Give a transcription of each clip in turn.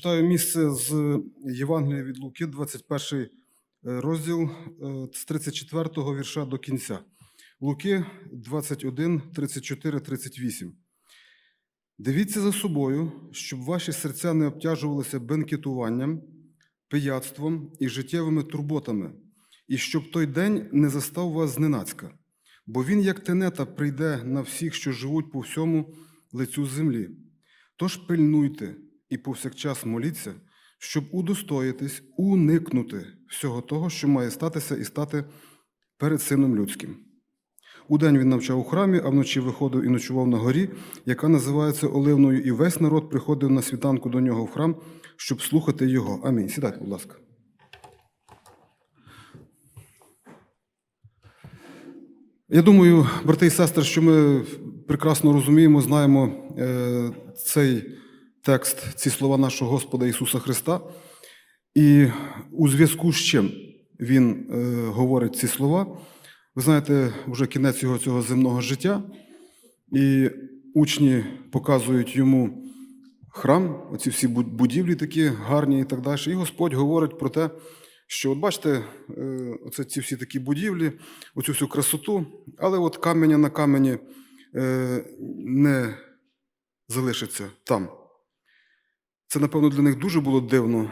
Читаю місце з Євангелія від Луки, 21 розділ е, з 34 вірша до кінця. Луки 21, 34, 38. Дивіться за собою, щоб ваші серця не обтяжувалися бенкетуванням, пияцтвом і життєвими турботами, і щоб той день не застав вас зненацька, бо він, як тенета, прийде на всіх, що живуть по всьому лицю землі. Тож пильнуйте і повсякчас моліться, щоб удостоїтись, уникнути всього того, що має статися і стати перед Сином Людським. Удень він навчав у храмі, а вночі виходив і ночував на горі, яка називається Оливною, і весь народ приходив на світанку до нього в храм, щоб слухати його. Амінь. Сідайте, будь ласка. Я думаю, брати і сестри, що ми прекрасно розуміємо, знаємо е, цей текст, ці слова нашого Господа Ісуса Христа. І у зв'язку з чим Він е, говорить ці слова, ви знаєте, вже кінець його цього земного життя, і учні показують йому храм, оці всі будівлі такі гарні і так далі. І Господь говорить про те, що от бачите, е, оце ці всі такі будівлі, оцю всю красоту, але от каменя на камені е, не залишиться там. Це, напевно, для них дуже було дивно.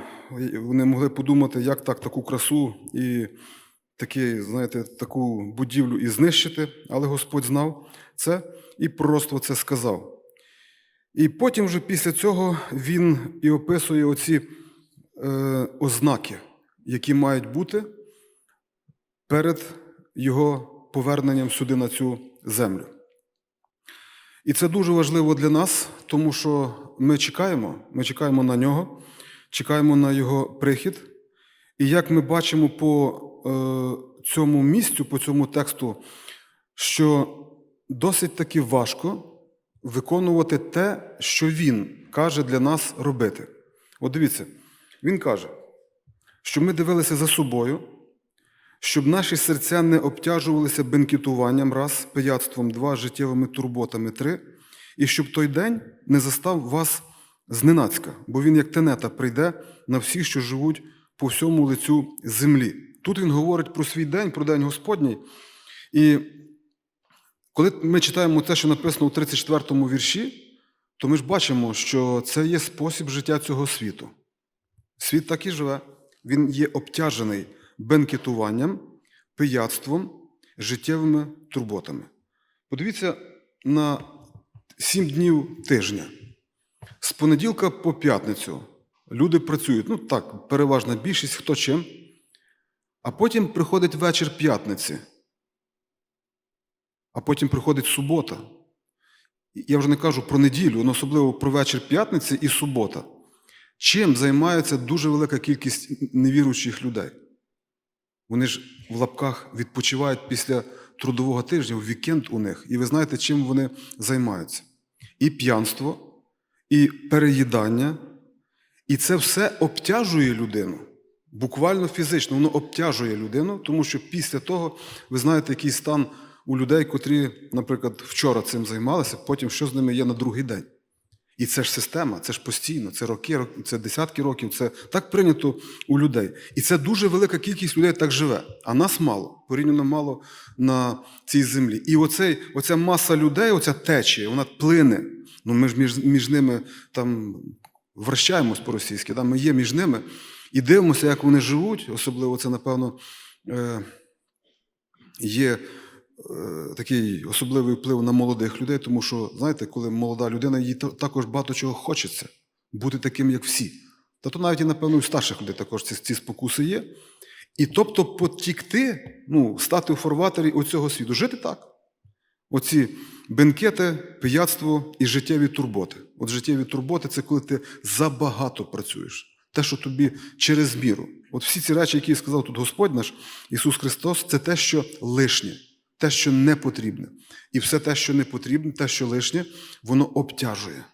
Вони могли подумати, як так таку красу і такі, знаєте, таку будівлю і знищити, але Господь знав це і просто це сказав. І потім, вже після цього, він і описує оці е, ознаки, які мають бути перед його поверненням сюди на цю землю. І це дуже важливо для нас, тому що ми чекаємо, ми чекаємо на нього, чекаємо на його прихід. І як ми бачимо по е, цьому місцю, по цьому тексту, що досить таки важко виконувати те, що він каже для нас робити. От дивіться, він каже, що ми дивилися за собою, щоб наші серця не обтяжувалися бенкетуванням раз, пияцтвом два, життєвими турботами три, і щоб той день не застав вас зненацька, бо він, як тенета, прийде на всіх, що живуть по всьому лицю землі. Тут він говорить про свій день, про день Господній. І коли ми читаємо те, що написано у 34 вірші, то ми ж бачимо, що це є спосіб життя цього світу. Світ так і живе. Він є обтяжений бенкетуванням, пияцтвом, життєвими турботами. Подивіться на сім днів тижня. З понеділка по п'ятницю люди працюють. Ну так, переважна більшість, хто чим. А потім приходить вечір п'ятниці. А потім приходить субота. Я вже не кажу про неділю, але особливо про вечір п'ятниці і субота. Чим займається дуже велика кількість невіруючих людей? Вони ж в лапках відпочивають після трудового тижня, в вікенд у них. І ви знаєте, чим вони займаються? І п'янство, і переїдання. І це все обтяжує людину. Буквально фізично, воно обтяжує людину, тому що після того ви знаєте, який стан у людей, котрі, наприклад, вчора цим займалися, потім що з ними є на другий день. І це ж система, це ж постійно, це роки, це десятки років, це так прийнято у людей. І це дуже велика кількість людей так живе, а нас мало, порівняно мало на цій землі. І оцей, оця маса людей, оця течія, вона плине. Ну ми ж між, між ними там вращаємось по-російськи, да? ми є між ними і дивимося, як вони живуть. Особливо це, напевно, е, є такий особливий вплив на молодих людей, тому що, знаєте, коли молода людина, їй також багато чого хочеться бути таким, як всі. Та то навіть і, напевно, у старших людей також ці, ці спокуси є. І тобто потікти, ну, стати у форватері оцього світу, жити так. Оці бенкети, пияцтво і життєві турботи. От життєві турботи це коли ти забагато працюєш. Те, що тобі через міру. От всі ці речі, які сказав тут Господь наш Ісус Христос, це те, що лишнє, те, що не потрібне. І все те, що не потрібне, те, що лишнє, воно обтяжує.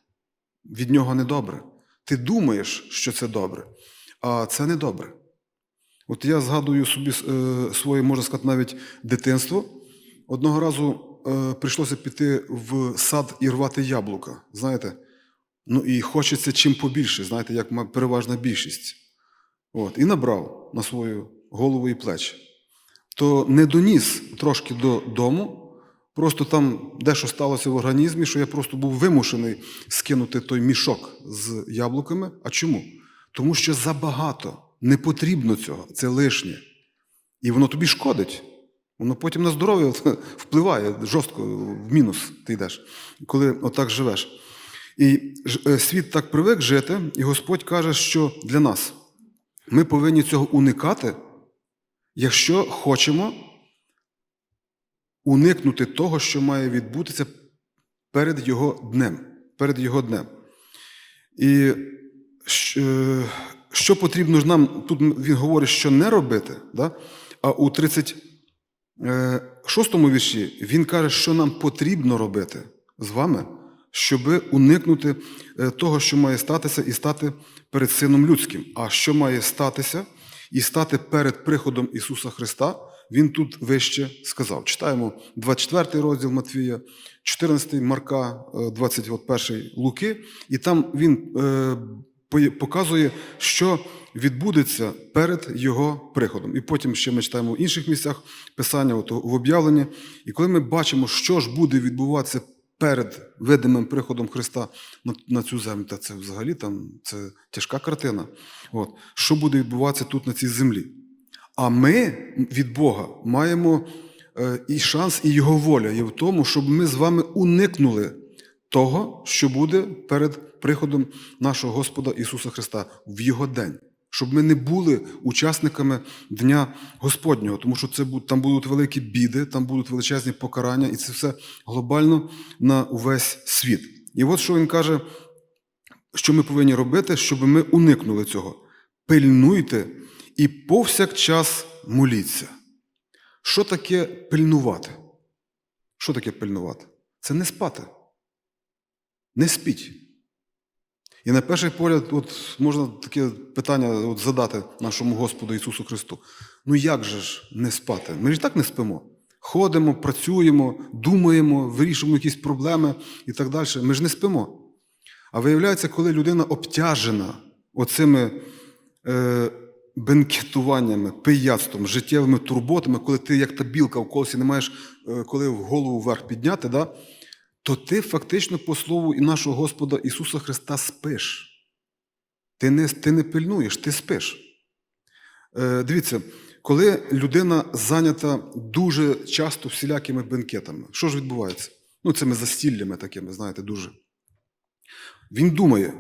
Від нього недобре. Ти думаєш, що це добре, а це не добре. От я згадую собі е, своє, можна сказати, навіть дитинство. Одного разу е, прийшлося піти в сад і рвати яблука. Знаєте, Ну і хочеться чим побільше, знаєте, як переважна більшість. От, і набрав на свою голову і плечі. То не доніс трошки додому, просто там дещо сталося в організмі, що я просто був вимушений скинути той мішок з яблуками. А чому? Тому що забагато, не потрібно цього, це лишнє. І воно тобі шкодить. Воно потім на здоров'я впливає жорстко в мінус ти йдеш, коли отак живеш. І е, світ так привик жити, і Господь каже, що для нас ми повинні цього уникати, якщо хочемо уникнути того, що має відбутися перед його днем. Перед його днем. І е, що потрібно ж нам, тут він говорить, що не робити, да? а у 36 вірші він каже, що нам потрібно робити з вами, щоб уникнути е, того, що має статися, і стати перед Сином Людським. А що має статися і стати перед приходом Ісуса Христа, він тут вище сказав. Читаємо 24 розділ Матвія, 14 Марка, е, 21 Луки, і там він е, показує, що відбудеться перед його приходом. І потім ще ми читаємо в інших місцях писання, в об'явленні. І коли ми бачимо, що ж буде відбуватися перед видимим приходом Христа на, на цю землю, та це взагалі там це тяжка картина. От, що буде відбуватися тут на цій землі? А ми від Бога маємо е, і шанс, і його воля є в тому, щоб ми з вами уникнули того, що буде перед приходом нашого Господа Ісуса Христа в Його день. Щоб ми не були учасниками Дня Господнього, тому що це там будуть великі біди, там будуть величезні покарання, і це все глобально на увесь світ. І от що він каже, що ми повинні робити, щоб ми уникнули цього. Пильнуйте і повсякчас моліться. Що таке пильнувати? Що таке пильнувати? Це не спати. Не спіть. І на перший погляд, от можна таке питання от задати нашому Господу Ісусу Христу. Ну як же ж не спати? Ми ж так не спимо. Ходимо, працюємо, думаємо, вирішуємо якісь проблеми і так далі. Ми ж не спимо. А виявляється, коли людина обтяжена оцими е, бенкетуваннями, пияцтвом, життєвими турботами, коли ти, як та білка в колесі, не маєш е, коли голову вверх підняти, да? То ти фактично, по слову і нашого Господа Ісуса Христа, спиш. Ти не, ти не пильнуєш, ти спиш. Е, дивіться, коли людина зайнята дуже часто всілякими бенкетами, що ж відбувається? Ну, цими застіллями такими, знаєте, дуже. Він думає,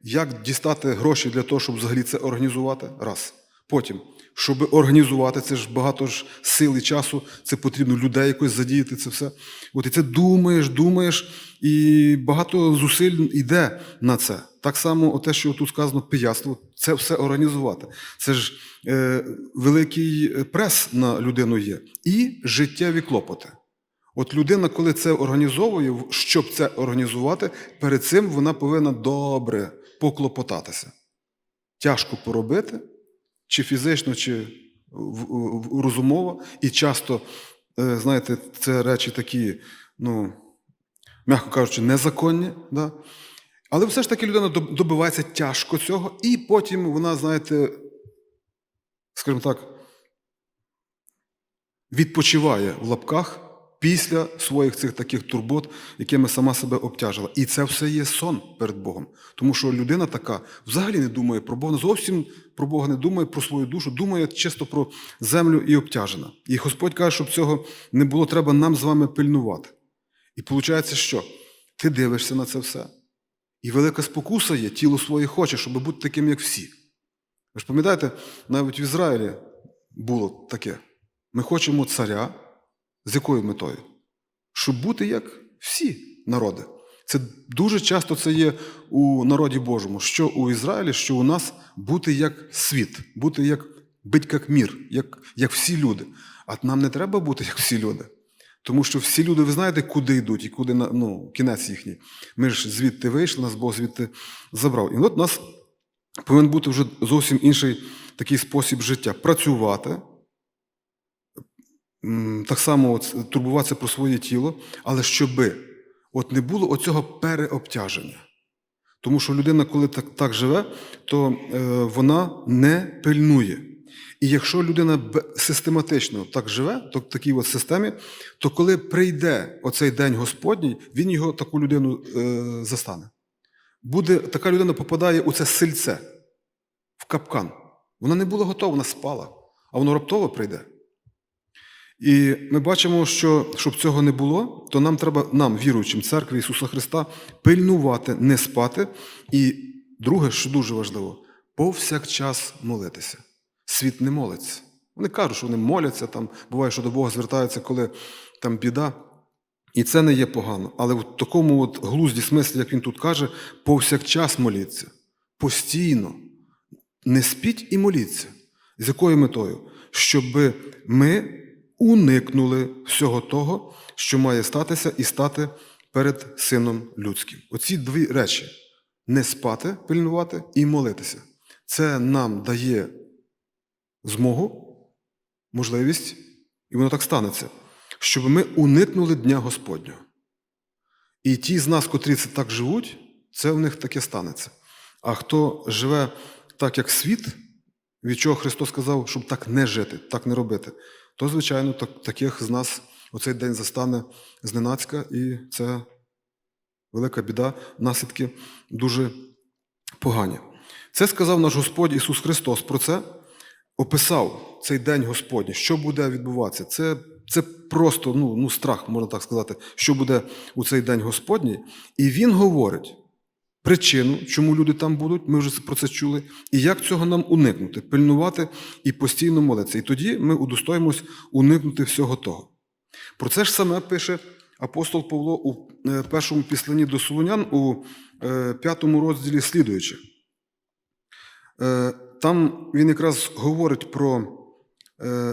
як дістати гроші для того, щоб взагалі це організувати. Раз. Потім, щоб організувати, це ж багато ж сил і часу, це потрібно людей якось задіяти це все. От і це думаєш, думаєш, і багато зусиль йде на це. Так само, те, що тут сказано, пияцтво, це все організувати. Це ж е, великий прес на людину є. І життєві клопоти. От людина, коли це організовує, щоб це організувати, перед цим вона повинна добре поклопотатися. Тяжко поробити, чи фізично, чи розумово. І часто, е, знаєте, це речі такі, ну, м'яко кажучи, незаконні. Да? Але все ж таки людина добивається тяжко цього, і потім вона, знаєте, скажімо так, відпочиває в лапках після своїх цих таких турбот, якими сама себе обтяжила. І це все є сон перед Богом. Тому що людина така взагалі не думає про Бога, зовсім про Бога не думає, про свою душу, думає чисто про землю і обтяжена. І Господь каже, щоб цього не було, треба нам з вами пильнувати. І виходить, що ти дивишся на це все. І велика спокуса є, тіло своє хоче, щоб бути таким, як всі. Ви ж пам'ятаєте, навіть в Ізраїлі було таке. Ми хочемо царя. З якою метою? Щоб бути як всі народи. Це дуже часто це є у народі Божому, що у Ізраїлі, що у нас бути як світ, бути як бить як мір, як, як всі люди. А нам не треба бути як всі люди. Тому що всі люди, ви знаєте, куди йдуть і куди ну, кінець їхній. Ми ж звідти вийшли, нас Бог звідти забрав. І от у нас повинен бути вже зовсім інший такий спосіб життя працювати. Так само турбуватися про своє тіло, але щоби от не було оцього переобтяження. Тому що людина, коли так, так живе, то е, вона не пильнує. І якщо людина систематично так живе, то в такій от системі, то коли прийде оцей день Господній, він його таку людину е, застане. Буде, така людина попадає у це сильце, в капкан. Вона не була готова, вона спала, а воно раптово прийде. І ми бачимо, що щоб цього не було, то нам треба, нам, віруючим церкві Ісуса Христа, пильнувати, не спати. І друге, що дуже важливо, повсякчас молитися. Світ не молиться. Вони кажуть, що вони моляться, там буває, що до Бога звертаються, коли там біда. І це не є погано. Але в такому от глузді смислі, як він тут каже, повсякчас моліться, постійно. Не спіть і моліться. З якою метою? Щоб ми уникнули всього того, що має статися і стати перед Сином Людським. Оці дві речі не спати, пильнувати і молитися. Це нам дає змогу, можливість, і воно так станеться, щоб ми уникнули Дня Господнього. І ті з нас, котрі це так живуть, це в них таке станеться. А хто живе так, як світ, від чого Христос сказав, щоб так не жити, так не робити, то, звичайно, так, таких з нас оцей день застане зненацька, і це велика біда, наслідки дуже погані. Це сказав наш Господь Ісус Христос про це, описав цей день Господній, що буде відбуватися. Це, це просто ну, ну, страх, можна так сказати, що буде у цей день Господній. І Він говорить причину, чому люди там будуть, ми вже про це чули, і як цього нам уникнути, пильнувати і постійно молитися. І тоді ми удостоїмось уникнути всього того. Про це ж саме пише апостол Павло у е, першому післанні до Солунян у е, п'ятому розділі слідуючи. Е, Там він якраз говорить про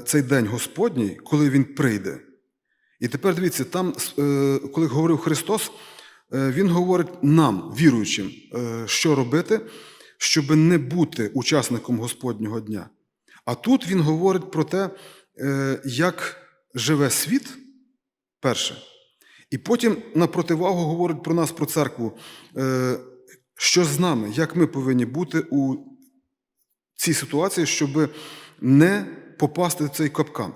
цей день Господній, коли він прийде. І тепер дивіться, там, коли говорив Христос, Він говорить нам, віруючим, е, що робити, щоб не бути учасником Господнього дня. А тут Він говорить про те, е, як живе світ, перше, і потім на противагу говорить про нас, про церкву, е, що з нами, як ми повинні бути у цій ситуації, щоб не попасти в цей капкан.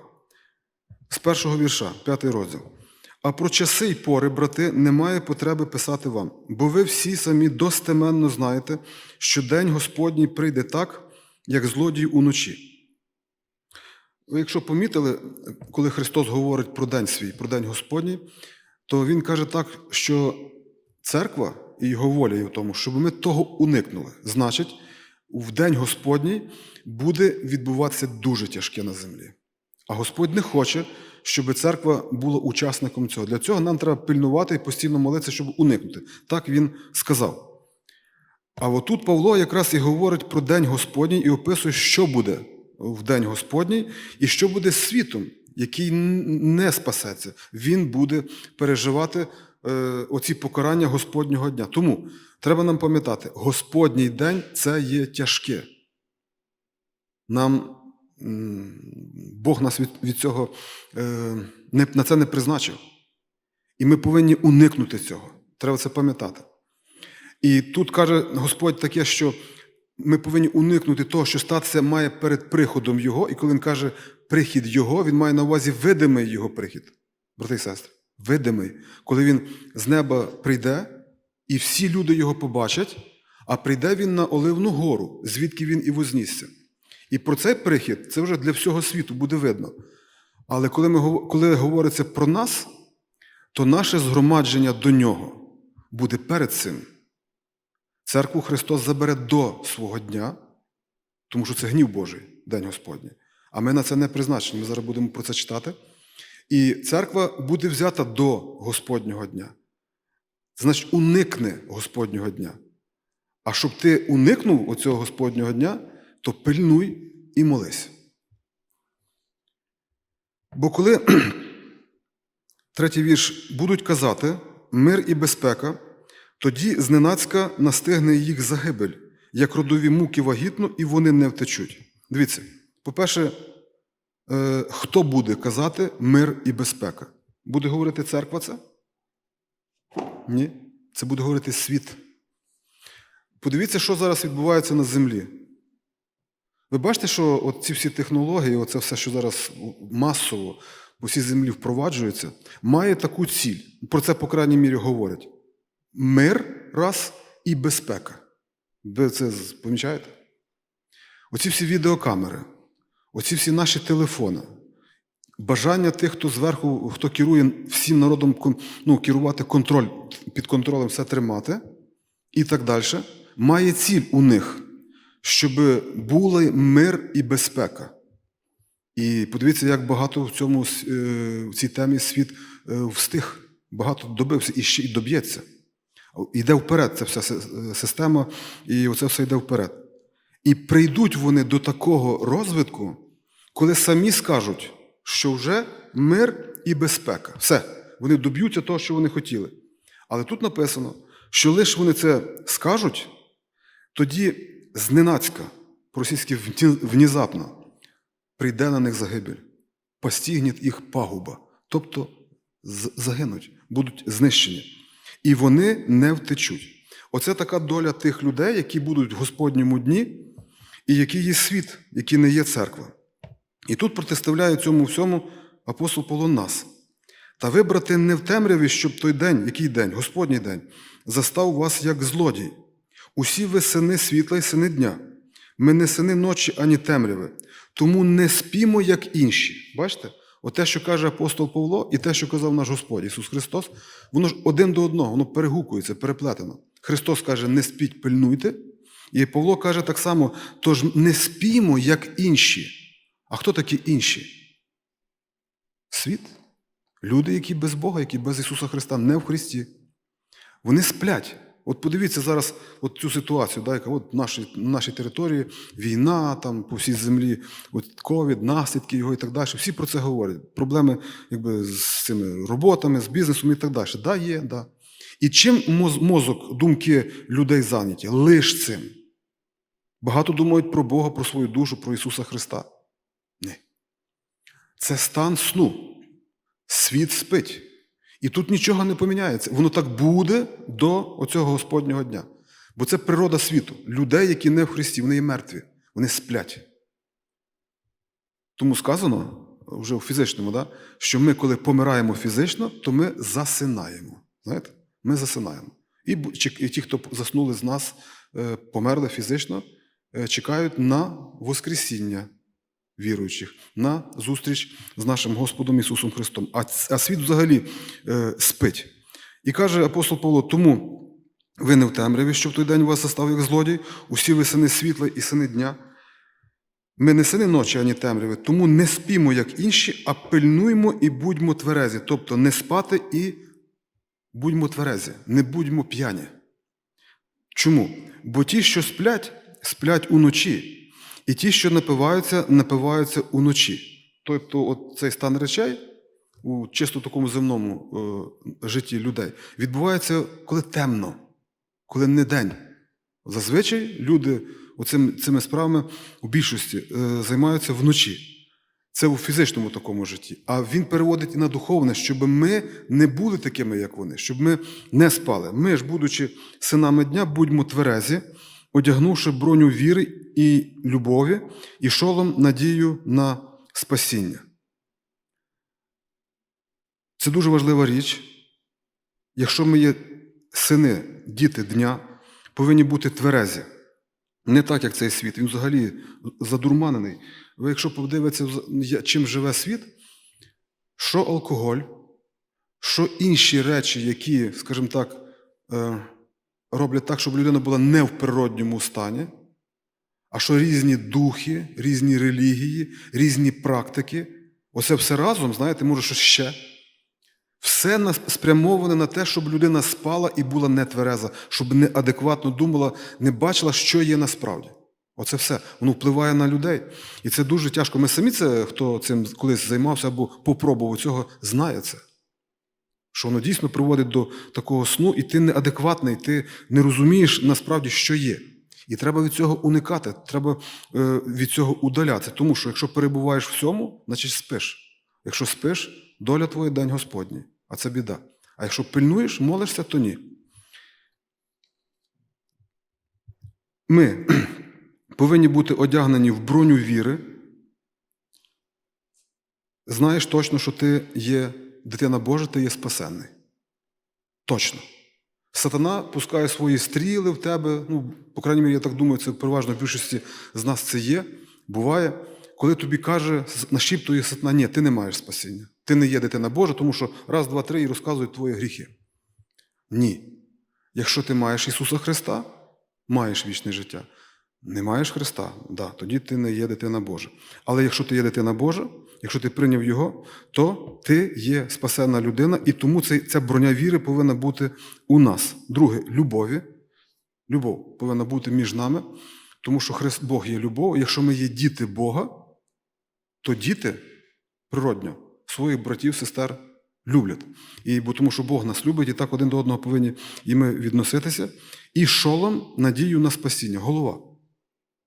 З першого вірша, п'ятий розділ. А про часи й пори, брати, немає потреби писати вам, бо ви всі самі достеменно знаєте, що день Господній прийде так, як злодій уночі. Ви, якщо помітили, коли Христос говорить про день свій, про день Господній, то Він каже так, що церква і його воля є в тому, щоб ми того уникнули. Значить, в день Господній буде відбуватися дуже тяжке на землі. А Господь не хоче, щоб церква була учасником цього. Для цього нам треба пильнувати і постійно молитися, щоб уникнути. Так він сказав. А отут Павло якраз і говорить про День Господній і описує, що буде в День Господній, і що буде з світом, який не спасеться. Він буде переживати е, оці покарання Господнього дня. Тому треба нам пам'ятати, Господній день це є тяжке. Нам Бог нас від, від цього е, не, на це не призначив. І ми повинні уникнути цього. Треба це пам'ятати. І тут каже Господь таке, що ми повинні уникнути того, що статися має перед приходом Його. І коли він каже прихід Його, він має на увазі видимий Його прихід, брати і сестри. Видимий. Коли він з неба прийде, і всі люди його побачать, а прийде він на Оливну гору, звідки він і вознісся. І про цей прихід це вже для всього світу буде видно. Але коли, ми, коли говориться про нас, то наше згромадження до нього буде перед цим. Церкву Христос забере до свого дня, тому що це гнів Божий, День Господній. А ми на це не призначені. Ми зараз будемо про це читати. І церква буде взята до Господнього дня. Значить, уникне Господнього дня. А щоб ти уникнув оцього Господнього дня, то пильнуй і молись. Бо коли третій вірш будуть казати мир і безпека, тоді зненацька настигне їх загибель, як родові муки вагітно, і вони не втечуть. Дивіться, по-перше, е, хто буде казати мир і безпека? Буде говорити церква це? Ні. Це буде говорити світ. Подивіться, що зараз відбувається на землі. Ви бачите, що от ці всі технології, оце все, що зараз масово по всій землі впроваджується, має таку ціль. Про це, по крайній мірі, говорять. Мир раз і безпека. Ви це помічаєте? Оці всі відеокамери, оці всі наші телефони, бажання тих, хто зверху, хто керує всім народом ну, керувати контроль, під контролем все тримати і так далі, має ціль у них, щоб були мир і безпека. І подивіться, як багато в цьому е, в цій темі світ е, встиг, багато добився і ще й доб'ється. Йде вперед ця вся система, і оце все йде вперед. І прийдуть вони до такого розвитку, коли самі скажуть, що вже мир і безпека. Все, вони доб'ються того, що вони хотіли. Але тут написано, що лише вони це скажуть, тоді зненацька, по-російськи внезапно, прийде на них загибель, постігнеть їх пагуба, тобто загинуть, будуть знищені. І вони не втечуть. Оце така доля тих людей, які будуть в Господньому дні, і який є світ, який не є церква. І тут протиставляє цьому всьому апостол Павло нас. Та вибрати не в темряві, щоб той день, який день, Господній день, застав вас як злодій. Усі ви сини світла і сини дня. Ми не сини ночі ані темряви, тому не спімо, як інші. Бачите? Оте, що каже апостол Павло, і те, що казав наш Господь Ісус Христос, воно ж один до одного, воно перегукується, переплетено. Христос каже, не спіть, пильнуйте. І Павло каже так само: тож не спімо, як інші. А хто такі інші? Світ. Люди, які без Бога, які без Ісуса Христа, не в Христі. Вони сплять. От подивіться зараз от цю ситуацію, да, яка от в нашій, на нашій території війна, там по всій землі, от ковід, наслідки його і так далі. Всі про це говорять. Проблеми якби, з цими роботами, з бізнесом і так далі. Да, є, да. І чим мозок, думки людей зайняті? Лиш цим. Багато думають про Бога, про свою душу, про Ісуса Христа. Ні. Це стан сну. Світ спить. І тут нічого не поміняється. Воно так буде до оцього Господнього дня. Бо це природа світу. Людей, які не в Христі, вони є мертві, вони сплять. Тому сказано вже у фізичному, да, що ми, коли помираємо фізично, то ми засинаємо. Знаєте? Ми засинаємо. І ті, хто заснули з нас, е, померли фізично, е, чекають на Воскресіння віруючих, на зустріч з нашим Господом Ісусом Христом. А, світ взагалі е, спить. І каже апостол Павло: тому ви не в темряві, що в той день вас застав як злодій, усі ви сини світла і сини дня. Ми не сини ночі, ані темряви, тому не спімо, як інші, а пильнуймо і будьмо тверезі. Тобто не спати і будьмо тверезі, не будьмо п'яні. Чому? Бо ті, що сплять, сплять уночі, і ті, що напиваються, напиваються уночі. Тобто, от цей стан речей у чисто такому земному е, житті людей відбувається, коли темно, коли не день. Зазвичай люди оцим, цими справами у більшості е, займаються вночі. Це у фізичному такому житті. А він переводить і на духовне, щоб ми не були такими, як вони, щоб ми не спали. Ми ж, будучи синами дня, будьмо тверезі, одягнувши броню віри і любові, і шолом надію на спасіння. Це дуже важлива річ. Якщо ми є сини, діти дня, повинні бути тверезі. Не так, як цей світ. Він взагалі задурманений. Ви, якщо подивитися, чим живе світ, що алкоголь, що інші речі, які, скажімо так, е, роблять так, щоб людина була не в природньому стані, а що різні духи, різні релігії, різні практики, оце все разом, знаєте, може, що ще. Все спрямоване на те, щоб людина спала і була нетвереза, щоб неадекватно думала, не бачила, що є насправді. Оце все. Воно впливає на людей. І це дуже тяжко. Ми самі це, хто цим колись займався або попробував цього, знає це. Що воно дійсно приводить до такого сну, і ти неадекватний, ти не розумієш насправді, що є. І треба від цього уникати, треба е, від цього удалятися. Тому що якщо перебуваєш в цьому, значить спиш. Якщо спиш, доля твоя день Господній, а це біда. А якщо пильнуєш, молишся, то ні. ми повинні бути одягнені в броню віри. Знаєш точно, що ти є дитина Божа, ти є спасенний. Точно. Сатана пускає свої стріли в тебе. Ну, по крайній мірі, я так думаю, це переважно в більшості з нас це є. Буває, коли тобі каже, нашіптує сатана, ні, ти не маєш спасіння. Ти не є дитина Божа, тому що раз, два, три і розказують твої гріхи. Ні. Якщо ти маєш Ісуса Христа, маєш вічне життя. Не маєш Христа, да, тоді ти не є дитина Божа. Але якщо ти є дитина Божа, якщо ти прийняв Його, то ти є спасена людина, і тому ця броня віри повинна бути у нас. Друге, любові. Любов повинна бути між нами, тому що Христ Бог є любов. Якщо ми є діти Бога, то діти природньо своїх братів, сестер люблять. І бо тому, що Бог нас любить, і так один до одного повинні і ми відноситися. І шолом надію на спасіння. Голова.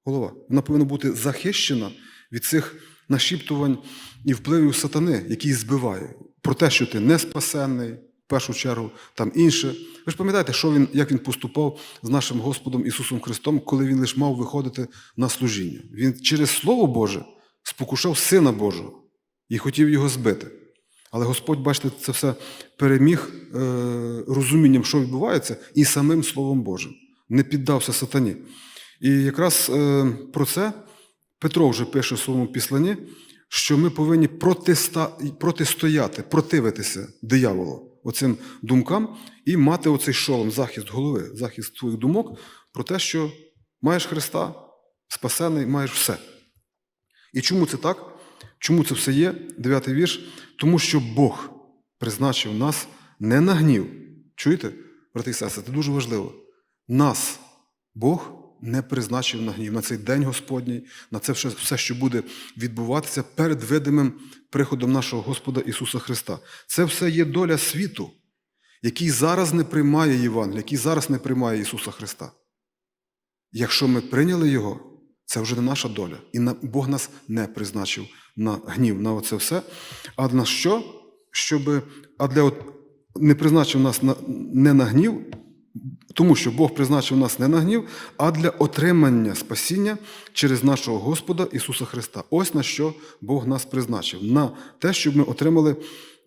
Голова. Вона повинна бути захищена від цих нашіптувань і впливів сатани, який збиває. Про те, що ти не спасенний, в першу чергу, там інше. Ви ж пам'ятаєте, що він, як він поступав з нашим Господом Ісусом Христом, коли він лише мав виходити на служіння. Він через Слово Боже спокушав Сина Божого і хотів його збити. Але Господь, бачите, це все переміг е, розумінням, що відбувається, і самим Словом Божим. Не піддався сатані. І якраз е, про це Петро вже пише в своєму післанні, що ми повинні протиста, протистояти, противитися дияволу, оцим думкам, і мати оцей шолом, захист голови, захист твоїх думок про те, що маєш Христа, спасений, маєш все. І чому це так? Чому це все є? Дев'ятий вірш. Тому що Бог призначив нас не на гнів. Чуєте, брати і сестри, це дуже важливо. Нас Бог не призначив на гнів, на цей день Господній, на це все, що буде відбуватися перед видимим приходом нашого Господа Ісуса Христа. Це все є доля світу, який зараз не приймає Євангелія, який зараз не приймає Ісуса Христа. Якщо ми прийняли Його, це вже не наша доля. І Бог нас не призначив на гнів, на оце все. А на що? Щоб, а для от, не призначив нас на, не на гнів, тому що Бог призначив нас не на гнів, а для отримання спасіння через нашого Господа Ісуса Христа. Ось на що Бог нас призначив. На те, щоб ми отримали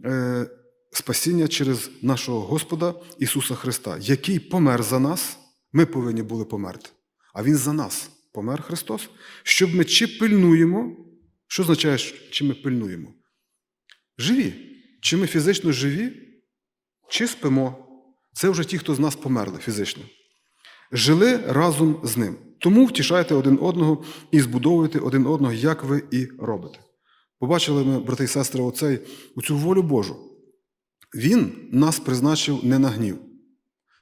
е, спасіння через нашого Господа Ісуса Христа, який помер за нас, ми повинні були померти. А Він за нас помер Христос, щоб ми чи пильнуємо, що означає, чи ми пильнуємо? Живі. Чи ми фізично живі, чи спимо. Це вже ті, хто з нас померли фізично. Жили разом з ним. Тому втішайте один одного і збудовуйте один одного, як ви і робите. Побачили ми, брати і сестри, оцей, оцю волю Божу. Він нас призначив не на гнів.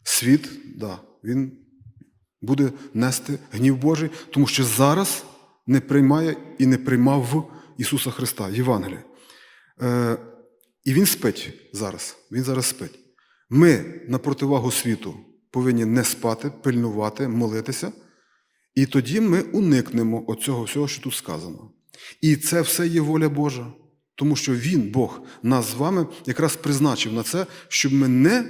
Світ, да, він буде нести гнів Божий, тому що зараз не приймає і не приймав Ісуса Христа, Євангелія. Е, і Він спить зараз. Він зараз спить. Ми на противагу світу повинні не спати, пильнувати, молитися, і тоді ми уникнемо оцього всього, що тут сказано. І це все є воля Божа, тому що Він, Бог, нас з вами якраз призначив на це, щоб ми не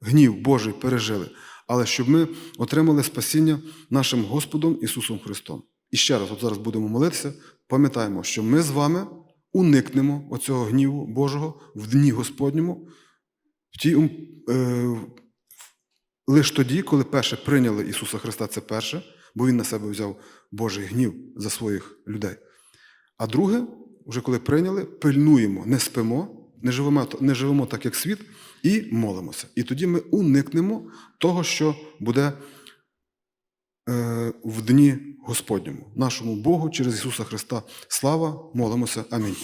гнів Божий пережили, але щоб ми отримали спасіння нашим Господом Ісусом Христом. І ще раз, от зараз будемо молитися, пам'ятаємо, що ми з вами уникнемо оцього гніву Божого в дні Господньому, в ті, ум- е, лише тоді, коли перше прийняли Ісуса Христа, це перше, бо Він на себе взяв Божий гнів за своїх людей. А друге, вже коли прийняли, пильнуємо, не спимо, не живемо, не живемо так, як світ, і молимося. І тоді ми уникнемо того, що буде е, в дні Господньому, нашому Богу через Ісуса Христа. Слава, молимося. Амінь.